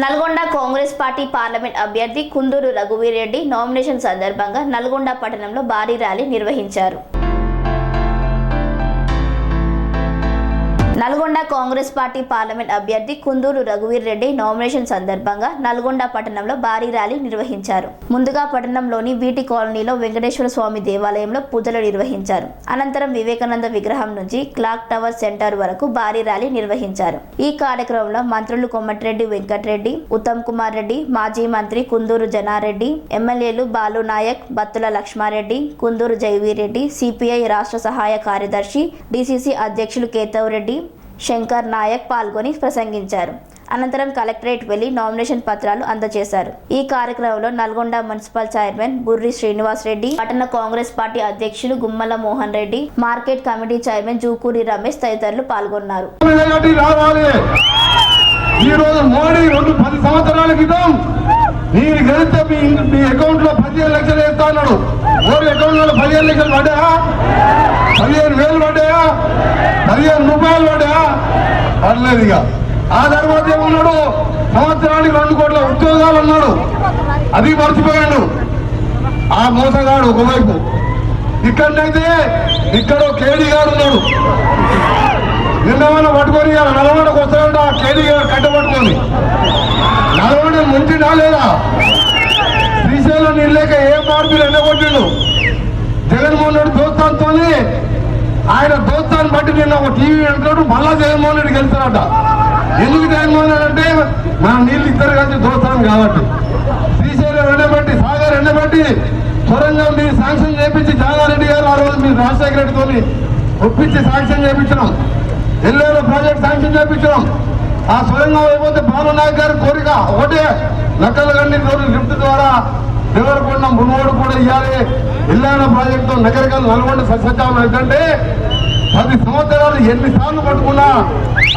Nalgonda Congress party parliament అభ్యర్థి Kunduru Raghuveer Reddy nomination సందర్భంగా నల్గొండ పట్టణంలో భారీ ర్యాలీ నిర్వహించారు. నల్గొండ కాంగ్రెస్ పార్టీ పార్లమెంట్ అభ్యర్థి కుందూరు రఘువీర్ రెడ్డి నామినేషన్ సందర్భంగా నల్గొండ పట్టణంలో భారీ ర్యాలీ నిర్వహించారు. ముందుగా పట్టణంలోని వీటి కాలనీలో వెంకటేశ్వర స్వామి దేవాలయంలో పూజలు నిర్వహించారు. అనంతరం వివేకానంద విగ్రహం నుంచి క్లాక్ టవర్ సెంటర్ వరకు భారీ ర్యాలీ నిర్వహించారు. ఈ కార్యక్రమంలో మంత్రులు కొమ్మటిరెడ్డి వెంకటరెడ్డి ఉత్తమ్ కుమార్ రెడ్డి మాజీ మంత్రి కుందూరు జనారెడ్డి ఎమ్మెల్యేలు బాలు నాయక్ బత్తుల లక్ష్మారెడ్డి కుందూరు జైవీరెడ్డి సిపిఐ రాష్ట్ర సహాయ కార్యదర్శి డిసిసి అధ్యక్షులు కేతవ్ రెడ్డి శంకర్ నాయక్ పాల్గొని ప్రసంగించారు. అనంతరం కలెక్టరేట్ వెళ్ళి నామినేషన్ పత్రాలు అందజేశారు. ఈ కార్యక్రమంలో నల్గొండ మున్సిపల్ చైర్మన్ బుర్రి శ్రీనివాస్ రెడ్డి పట్టణ కాంగ్రెస్ పార్టీ అధ్యక్షులు Gummala Mohan Reddy market committee chairman Jukuri Ramesh తదితరులు పాల్గొన్నారు. ఈ రోజు మోడీ రెండు పది సంవత్సరాల క్రితం గెలిస్తే మీ మీ అకౌంట్లో పదిహేను లక్షలు వేస్తా అన్నాడు. మోడీ అకౌంట్లో పదిహేను లక్షలు పదిహేను వేలు పడ్డాయా? పదిహేను రూపాయలు పడ్డాయా? పడలేదు ఇక. ఆ తర్వాత ఏమన్నాడు? సంవత్సరానికి రెండు కోట్ల ఉద్యోగాలు అన్నాడు. అది మర్చిపోయాడు. ఆ మోసగాడు ఒకవైపు. ఇక్కడనైతే ఇక్కడ కేడీ గారు ఉన్నాడు. నిన్నవాళ్ళు పట్టుకొని నలవాడకు వస్తాడు ఆ కేడీ గారు కట్ట పట్టుకొని. నల్గొండ ముంచినా లేదా? శ్రీశైలం నిల్లేక ఏ మార్పులు ఎండగొట్టిండు? జగన్మోహన్ రెడ్డి దోస్తాంతో ఆయన దోస్తాన్ని బట్టి నిన్న ఒక టీవీ అంటాడు మళ్ళా జగన్మోహన్ రెడ్డి గెలుస్తారట ఎందుకు జగన్మోహన్ రెడ్డి అంటే మన నీళ్ళు ఇద్దరు కలిసి దోస్తాం కాబట్టి. శ్రీశైలం ఎండబట్టి సాగర్ ఎండబట్టి సొరంగం మీరు శాంక్షన్ చేపించి జాగారెడ్డి గారు ఆ రోజు మీరు రాజశేఖర రెడ్డితో ఒప్పించి శాంక్షన్ చేపించడం ఎల్లేలో ప్రాజెక్ట్ శాంక్షన్ చేపించడం ఆ సొరంగం అయిపోతే భాను నాయక్ గారి కోరిక ఒకటే నక్కల గండి రోజు లిఫ్ట్ ద్వారా దేవరకొండ మునుగోడు కూడా ఇవ్వాలి ఇల్లాన ప్రాజెక్టు నగరికల్ నల్గొండ సస్యచామం ఏంటంటే పది సంవత్సరాలు ఎన్నిసార్లు పట్టుకున్నా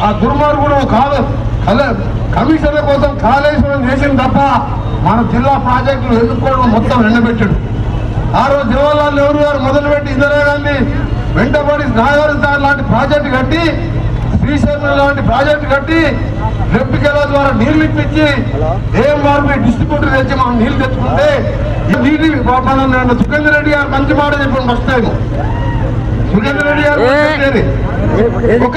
ఆ దుర్మార్గుడు కాదు కల- కమిషన్ల కోసం కాళేశ్వరం చేసిన తప్ప మన జిల్లా ప్రాజెక్టులు ఎన్నుకోవడం మొత్తం ఎండబెట్టాడు. ఆ రోజు జవహర్లాల్ నెహ్రూ గారు మొదలుపెట్టి ఇందిరాగాంధీ వెంటబడి నాగార్జున లాంటి ప్రాజెక్టు కట్టి శ్రీశైలం లాంటి ప్రాజెక్టు కట్టి రెప్పికెల ద్వారా నీళ్ళు ఇప్పించి ఏం మార్పు డిస్ట్రిబ్యూటర్ తెచ్చి మనం నీళ్ళు తెచ్చుకుంటే ఈ నీటి మన నేను సుఖేందర్ రెడ్డి గారు మంచి మాట చెప్పాను ఫస్ట్ టైం సుఖేందర్ రెడ్డి గారు. ఒక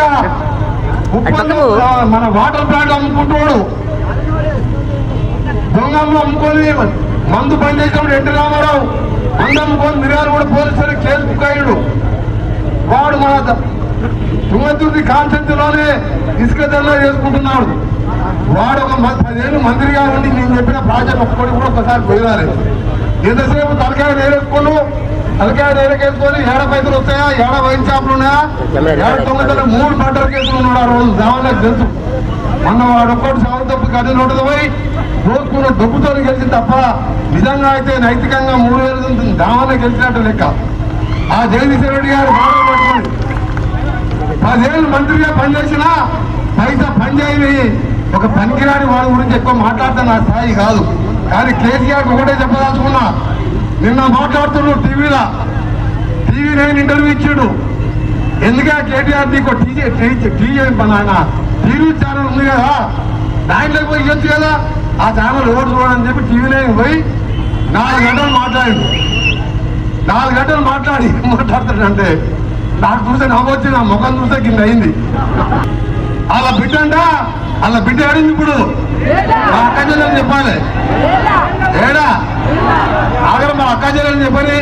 మన వాటర్ ప్లాంట్ అమ్ముకుంటున్నాడు. దొంగమ్మ అమ్ముకొని మందు పని చేసినప్పుడు ఎన్టీ రామారావు మందు అమ్ముకొని మిర్యాలు కూడా పోలీసులు కేసు బుక్ అయ్యాడు వాడు మన ద- తుంగతుర్తి కాన్సెప్ట్లోనే ఇసుక దందా చేసుకుంటున్నాడు. వాడు ఒక పదిహేను పదేళ్ళు మంత్రిగా ఉండి నేను చెప్పిన ప్రాజెక్ట్ ఒక్కటి కూడా ఒకసారి పోయినారు ఎంతసేపు తలకాయ నేరేసుకొని తలకాయ నేరకేసుకొని ఏడ పైసలు వస్తాయా ఏడ వైన్ షాపులు ఉన్నాయా ఏడ తొమ్మిది మూడు మర్డర్ కేసులు ఉన్నాడు ఆ రోజు. దేవాలయం తెలుసు. మొన్న వాడు ఒక్కటి సాగు తప్పు గది నోటది పోయి రోజుకున్న డబ్బుతో గెలిచింది తప్ప నిజంగా అయితే నైతికంగా మూడు వేలు దావన గెలిచినట్టు లెక్క. ఆ జగదీశ్వర రెడ్డి గారు బాగా పదేళ్ళు మంత్రిగా పనిచేసినా పైసా పనిచేయని ఒక పనికిరాని వాడి గురించి ఎక్కువ మాట్లాడతా నా స్థాయి కాదు. కానీ కేసీఆర్కి ఒకటే చెప్పదలుచుకున్నా నిన్న మాట్లాడుతున్నాడు టీవీలో. టీవీ నేను ఇంటర్వ్యూ ఇచ్చాడు. ఎందుకే కేటీఆర్ నీకు టీజీ టీజే మన టీవీ ఛానల్ ఉంది కదా. దాంట్లోకి పోయి ఇవ్వచ్చు కదా. ఆ ఛానల్ ఎవరు చూడని చెప్పి టీవీ నైన్ పోయి నాలుగు గంటలు మాట్లాడి నాలుగు గంటలు మాట్లాడి ఏం మాట్లాడతాడంటే నాకు చూస్తే నవ్వొచ్చి నా ముఖం చూస్తే కింద అయింది. వాళ్ళ బిడ్డ అంట వాళ్ళ బిడ్డ ఏడింది ఇప్పుడు? మా అక్క చెల్లెలు చెప్పాలి. ఏడా? ఆగర మా అక్క చెల్లెలు చెప్పని.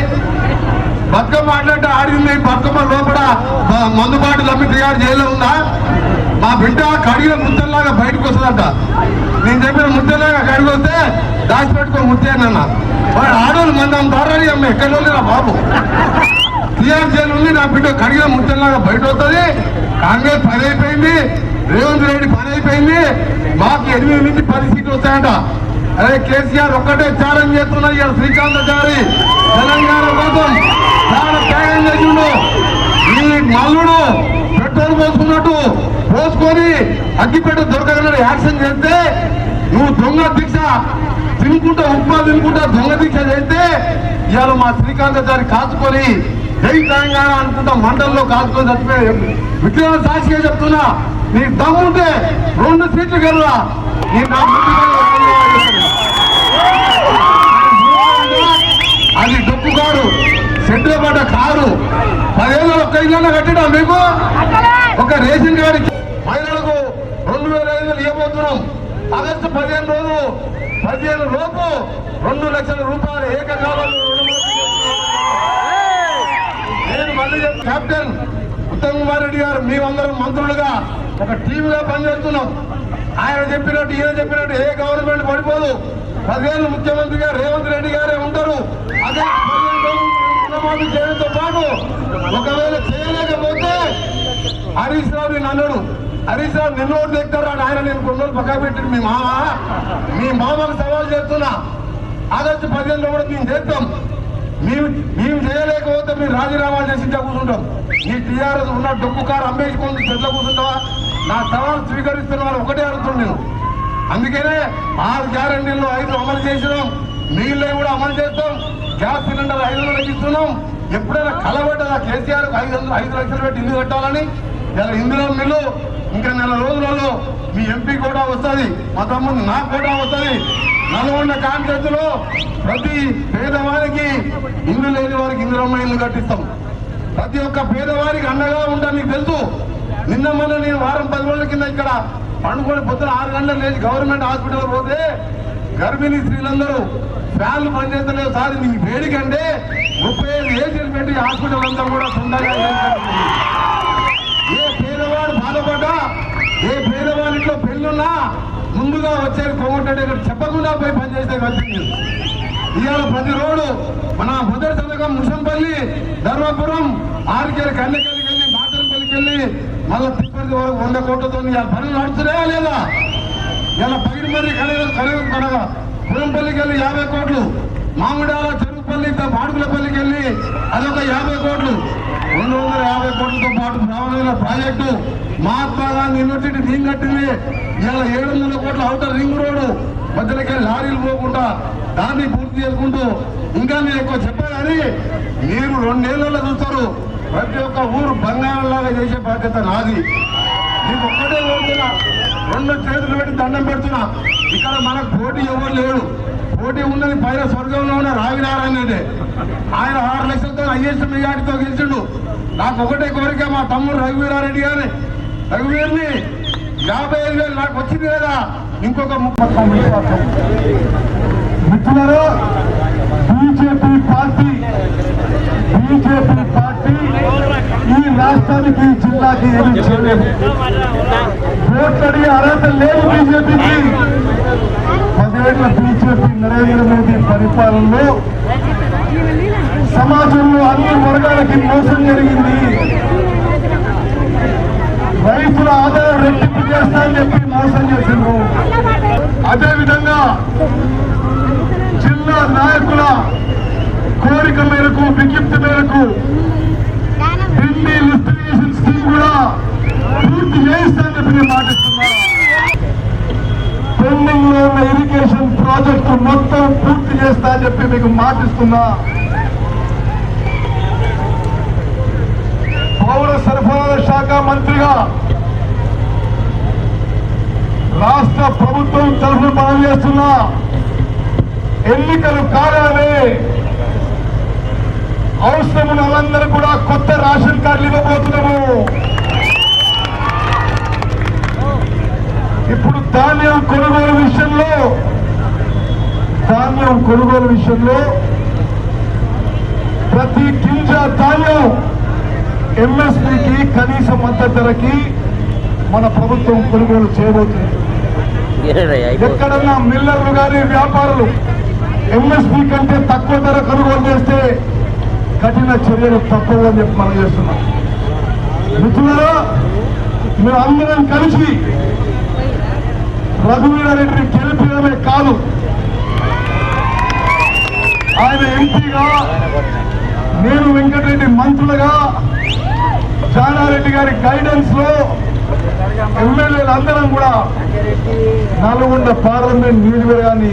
బతుకమ్మ మాట్లాడితే ఆడింది బతుకమ్మ లోపల మ- మందు బాటలు అమ్మి తిరిగాడు జైల్లో ఉందా? మా బిడ్డ కడిగిన ముద్దల్లాగా బయటకు వస్తుందంట. నేను చెప్పిన ముద్దలాగా కడిగి వస్తే దాచిపెట్టుకో ముద్దేనన్న వాడు ఆడోళ్ళు మంది అంటారని అమ్మ ఎక్కడ బాబు. టీఆర్ జైలు ఉంది నా బిడ్డ కడిగిన ముద్దల్లాగా బయట వస్తుంది కాంగ్రెస్ పని అయిపోయింది రేవంత్ రెడ్డి పని అయిపోయింది మాకు ఎనిమిది నుంచి పది సీట్లు వస్తాయంట. అదే కేసీఆర్ ఒక్కటే ఛాలెంజ్ ఇక్కడ శ్రీకాంత్ గారి తెలంగాణ కోసం చాలా త్యాగం చేసిండు. ఈ మల్లుడు పెట్రోల్ పోసుకున్నట్టు పోసుకొని అగ్గిపెట్ట దొరకకుండా యాక్షన్ చేస్తే నువ్వు దొంగ దీక్ష తినుకుంటా ఉప్మా తినుకుంటా దొంగ దీక్ష చేస్తే ఇవాళ మా శ్రీకాంతాచారి కాచుకొని జై తెలంగాణ అనుకుంటా మండల్లో కాల్చుకొని చచ్చిపోయాడు విగ్రహ సాక్షిగా చెప్తున్నా నీ దమ్ముంటే రెండు సీట్లు గెలరా అది డొక్కు కారు సెట్లో పడ్డ కారు పదేళ్ళు ఒక్క ఇళ్ళ కట్టినా మీకు? ఒక రేషన్ కార్డు మహిళలకు రెండు వేల ఐదు వేలు ఇవ్వబోతున్నాం. ఆగస్టు పదిహేను రోజు పదిహేను లోపు రెండు లక్షల రూపాయలు ఏకకాలంలో కెప్టెన్ ఉత్తమ్ కుమార్ రెడ్డి గారు మేమందరం మంత్రులుగా ఒక టీవీగా పనిచేస్తున్నాం. ఆయన చెప్పినట్టు ఈయన చెప్పినట్టు ఏ గవర్నమెంట్ పడిపోదు. పదిహేను గారు రేవంత్ రెడ్డి గారే ఉంటారు. అదే రుణమాఫీ చేయడంతో పాటు ఒకవేళ చేయలేకపోతే హరీష్ రావు నేను అన్నాడు హరీష్ రావు నిన్ను ఓటు తెక్కారు అని ఆయన నేను కొన్ని రోజులు పక్క పెట్టి మీ మామ మీ మామకు సవాల్ చేస్తున్నా. ఆగస్టు పదిహేనులో కూడా మేము చేస్తాం. మేము మేము చేయలేకపోతే మీరు రాజీనామా చేసి ఇంట్లో కూర్చుంటాం. ఈ టీఆర్ఎస్ ఉన్న డొక్కు కారు అమ్మేసుకొని చెట్ల కూర్చుంటావా? నా సవాల్ స్వీకరిస్తున్న వాళ్ళు ఒకటే అడుగుతుంది నేను. అందుకనే ఆరు గ్యారంటీలు ఐదు అమలు చేసినాం. నీళ్ళు కూడా అమలు చేస్తాం. గ్యాస్ సిలిండర్ ఐదు వందలు ఇస్తున్నాం. ఎప్పుడైనా కలబడ్డదా కేసీఆర్ ఐదు వందలు ఐదు లక్షలు పెట్టి ఇల్లు కట్టాలని? ఇలా ఇందులో మిల్లు ఇంకా నెల రోజులలో మీ ఎంపీ కూడా వస్తుంది మా తమ్ముడు నాకు కూడా వస్తుంది. నల్గొండ కాన్ఫరెన్స్లో ప్రతి పేదవారికి ఇల్లు లేని వారికి ఇందిరమ్మ ఇల్లు కట్టిస్తాం. ప్రతి ఒక్క పేదవారికి అండగా ఉంటాను నీకు తెలుసు. నిన్న మొన్న నేను వారం పది రోజుల కింద ఇక్కడ పండుకొని పొద్దున ఆరు గంటలు లేచి గవర్నమెంట్ హాస్పిటల్ పోతే గర్భిణీ స్త్రీలందరూ ఫ్యాన్లు పనిచేస్తలేవు సార్ నీకు వేడిక అంటే ముప్పై ఐదు ఏసీలు పెట్టి హాస్పిటల్ అంతా కూడా సొంతంగా ఏ పేదవాడు బాధపడ్డా ఏ పేదవాడి ఇంట్లో పెళ్ళున్నా ముందుగా వచ్చేది కోమటెడ్డి ఇక్కడ చెప్పకుండా పోయి పనిచేస్తే వచ్చింది. ఇవాళ ప్రతి రోడ్డు మన మొదటి సంతకం ముషంపల్లి ధర్మపురం ఆరికెళ్ళి కన్నెకల్లికి వెళ్ళి మాతరంపల్లికి వెళ్ళి మళ్ళీ తిప్పటి వరకు వంద కోట్లతో ఇవాళ పనులు నడుస్తున్నాయా లేదా? ఇలా పగిడి మరి కనీసం కనీసం మన పురంపల్లికి వెళ్ళి యాభై కోట్లు మామిడాల చెరుకుపల్లి మాడుగులపల్లికి వెళ్ళి అదొక యాభై కోట్లు. రెండు వందల యాభై కోట్లతో పాటు Ravana project Mahatma Gandhi university ring కట్టింది. ఇలా ఏడు వందల కోట్ల అవుటర్ రింగ్ రోడ్డు మధ్యలోకి లారీలు పోకుండా దాన్ని పూర్తి చేసుకుంటూ ఇంకా నేను ఎక్కువ చెప్పాలని మీరు రెండేళ్ళలో చూస్తారు. ప్రతి ఒక్క ఊరు బంగారంలాగా చేసే బాధ్యత నాది. నీకు ఒక్కటే కోరుతున్నా రెండు చేతులు పెట్టి దండం పెడుతున్నా. ఇక్కడ మనకు పోటీ ఎవరు లేడు. పోటీ ఉన్నది పైన స్వర్గంలో ఉన్న రావినారాయణ రెడ్డి ఆయన ఆరు లక్షలతో హైయెస్ట్ మెజార్టీతో గెలిచిండు. నాకు ఒకటే కోరిక మా తమ్ముడు రఘువీరారెడ్డి గారిని. రఘువీర్ని యాభై ఐదు వేలు నాకు వచ్చింది కదా. ఇంకొక ముప్పై మిత్రులారా బీజేపీ పార్టీ బీజేపీ పార్టీ ఈ రాష్ట్రానికి ఈ జిల్లాకి ఏమీ చేయలేదు. ఓట్లు అర్హత లేదు బీజేపీకి. పదేళ్ళ బీజేపీ నరేంద్ర మోదీ పరిపాలనలో సమాజంలో అన్ని వర్గాలకి మోసం జరిగింది. రైతుల ఆదాయం రెట్టింపు చేస్తా అని చెప్పి మోసం చేసిండ్రు. అదేవిధంగా విధంగా నాయకుల కోరిక మేరకు విజ్ఞప్తి మేరకు ఢిల్లీ లిస్టిగేషన్ స్కీమ్ కూడా పూర్తి చేయిస్తానని చెప్పి నేను మాటిస్తున్నా. పెండింగ్లో ఉన్న ఇరిగేషన్ ప్రాజెక్టు మొత్తం పూర్తి చేస్తా అని చెప్పి మీకు మాటిస్తున్నా. పౌర సరఫరాల శాఖ మంత్రిగా రాష్ట్ర ప్రభుత్వం తరఫున పనిచేస్తున్నా. ఎన్నికలు కాగానే అవసరమైన వాళ్ళందరూ కూడా కొత్త రేషన్ కార్డులు ఇవ్వబోతున్నాము. ఇప్పుడు ధాన్యం కొనుగోలు విషయంలో ధాన్యం కొనుగోలు విషయంలో ప్రతి గింజ ధాన్యం ఎంఎస్పికి కనీస మద్దతు ధరకి మన ప్రభుత్వం కొనుగోలు చేయబోతుంది. ఎక్కడన్నా మిల్లర్లు కానీ వ్యాపారులు ఎంఎస్పి కంటే తక్కువ ధర కొనుగోలు చేస్తే కఠిన చర్యలు తప్పవు చెప్పి మనం చేస్తున్నాం. మిత్రులారా మేము అందరం కలిసి రఘువీరారెడ్డిని గెలిపించడమే కాదు ఆయన ఎంపీగా నేను వెంకటరెడ్డి మంత్రులుగా జానారెడ్డి గారి గైడెన్స్లో ఎమ్మెల్యేలు అందరం కూడా నల్గొండ పార్లమెంట్ నియోజకవర్గాన్ని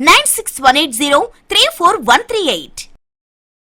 Nine six one eight zero three four one three eight